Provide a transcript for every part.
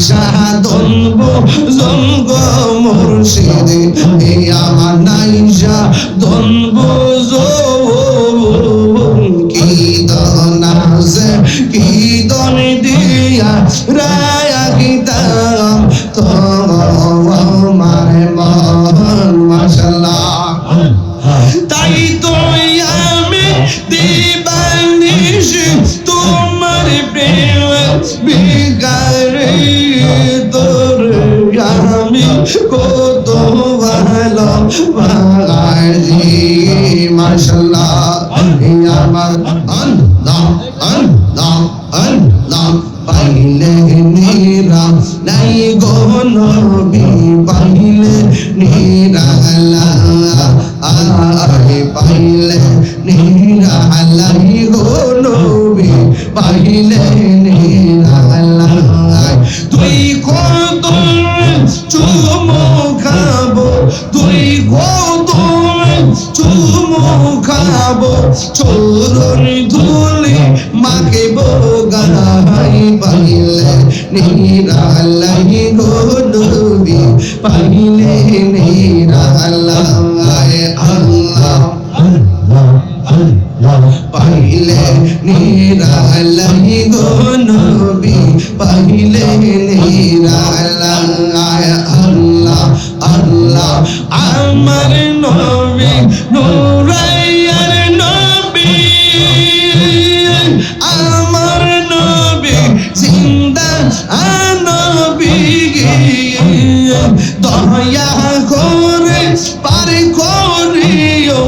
সাধন জঙ্গ মুর্শিদ কত ভালো বাগাজি মাশাল্লাহ আমার আল্লাহ আল্লাহ আল্লাহ পাইলে নিরা নাই চোরন ধুলি মাকে বোগাই পাইলে নিরালাই গো পাইলে নিরালাই আল্লাহ। পাইলে নিরালাই দয়া করে, পার করিও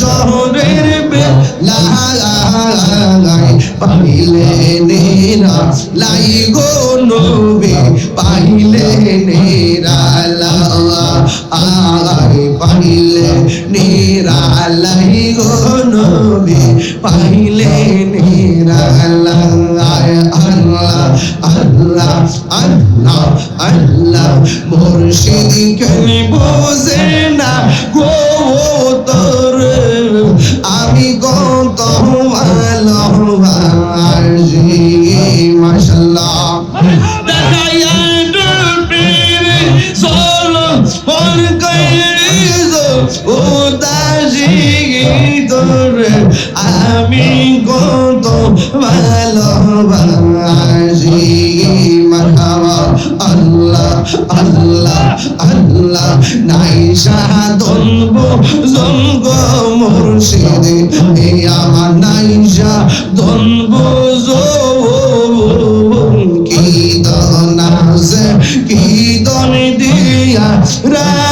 শহরের বেলায় পাইলে নেরা, লাই গো নবী, পাইলে নেরা আয় পাইলে নেরা, লাই গো নবী, পাইলে নেরা আল্লাহ আল্লাহ আল্লাহ আল্লাহ মুর্শিদ কেন বোঝে না গো তোর আমি কত আল্লাহ আল্লাহ, নাই সাধন জঙ্গ মুর্শিদ। এ আমার নাই সাধন কি দন আছে, কি দন দিয়া রায়া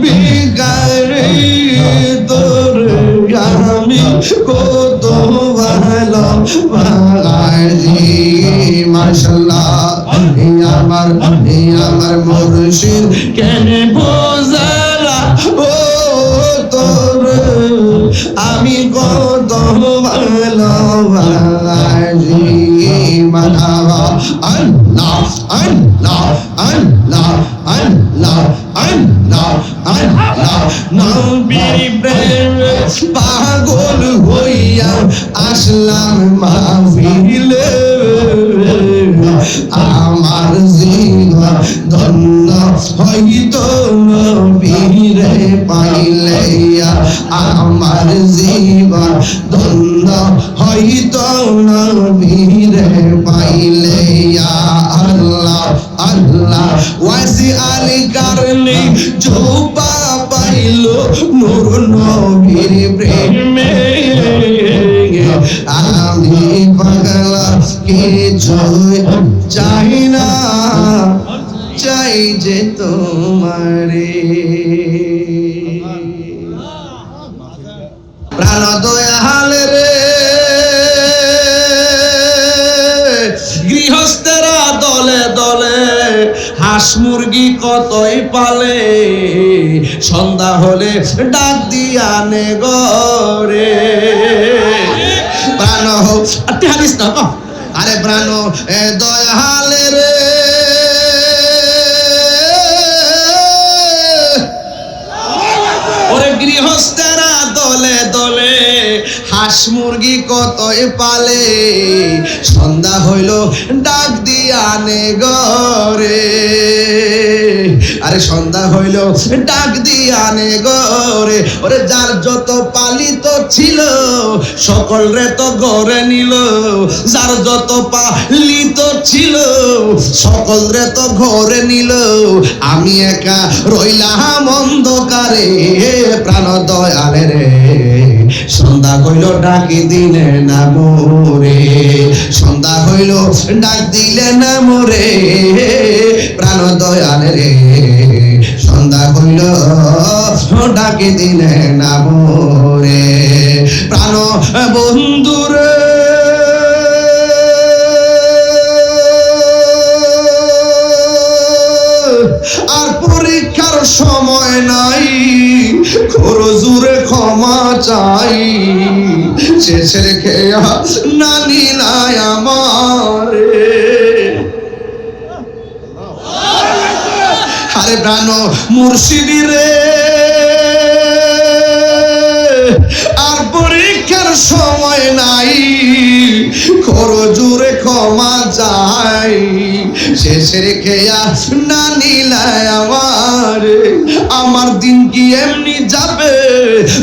বিগারে তোর আমি কত ভালো বাগাজি মাশাল্লাহ আমার আমার মুর্শিদ কেন বোঝালা ও তোর আমি কত ভালোবাসি মানাবা নবী প্রেম পাগল হইয়া আসলাম মাহফিলে আমার জীবন ধন্য হইত নবীরে পাইলে আমার জীবন ধন্য হইত নবীরে পাইলে আল্লাহ আল্লাহ, ওয়াসি আলী কারণে পাইল নূর নবীর প্রেমে আমি পাগলা কে চাই না? চাই যে তোমারে। প্রাণ দয়াল রে, গৃহস্থেরা দলে দলে হাঁস মুরগি কতই পালে? সন্ধ্যা হলে ডাক দিয়ানে গরে। প্রাণ হোক হারিস না আরে প্রাণ দয়ালে রে। ওরে গৃহস্থেরা দলে দলে হাঁস মুরগি কতই পালে। সন্ধ্যা হইল, ডাক দিয়ানে গরে। আরে সন্ধ্যা হইল, ডাক দিয়া নে গরে ওরে যার যত পালিত ছিল, সকল রে তো গড়ে নিল। যার যত পালিত ছিল, সকল রে তো ঘরে নিল। আমি একা রইলাম অন্ধকারে, প্রাণ দয়ালে রে। সন্ধ্যা হইল, ডাকি দিলে না মোরে। সন্ধ্যা হইল, ডাক দিলে না মোরে। প্রাণ দয়ালে রে। সন্ধ্যা হইল ডাকি দিলে না মোরে প্রাণ বন্ধুরে আর পরীক্ষার সময় নাই খোরো জুড়ে ক্ষমা চাই। শেষের খেয়া নানি নাই আমারে আরে প্রাণ মুর্শিদি রে। আর পরীক্ষার সময় নাই করো জুড়ে ক্ষমা যায় শেষের খেয়া না নিলায় এমনি যাবে?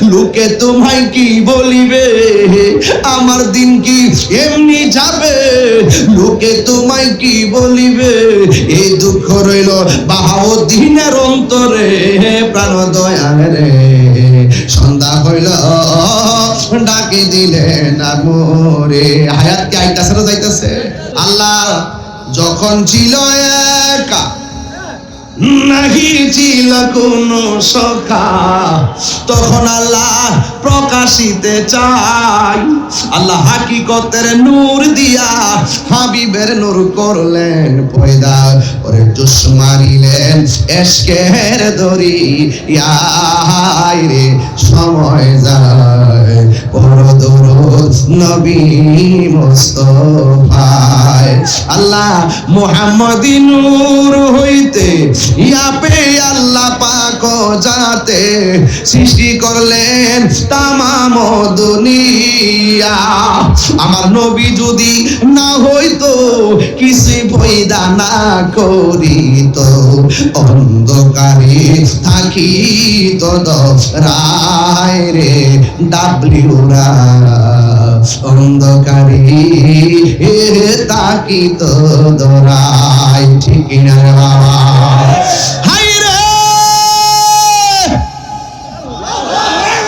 লোকে তোমায় কি বলিবে? আমার দিন কি এমনি যাবে? লোকে তোমায় কি বলিবে? এই দুঃখ রইল বাহাউদ্দিনের অন্তরে, প্রাণ দয়াল রে। সন্ধ্যা হইল, ডাকে দিলে না মোরে হায়াত কি আইতাছে না যাইতাছে? আল্লাহ যখন ছিল একা নাহি কোন সখা। তখন আল্লাহ প্রকাশিতে চাই। আল্লাহ হাকিকতের নূর দিয়া হাবিবের নূর করলেন পয়দা করে জুস মারিলেন এসকের দরি ইয়াই রে, সময় যায়। বড় দরদ নবী মুস্তফায় আল্লাহ মোহাম্মদী নূর হইতে, ইয়াপে আল্লাহ পাক যাতে সৃষ্টি করলেন তামাম দুনিয়া। আমার নবী যদি না হইতো কিছু পয়দা না করিত, অন্ধকারে থাকিত রায় রে ডাবলিউরা অন্ধকারে তাকিত দরাই ঠিক না বাবা?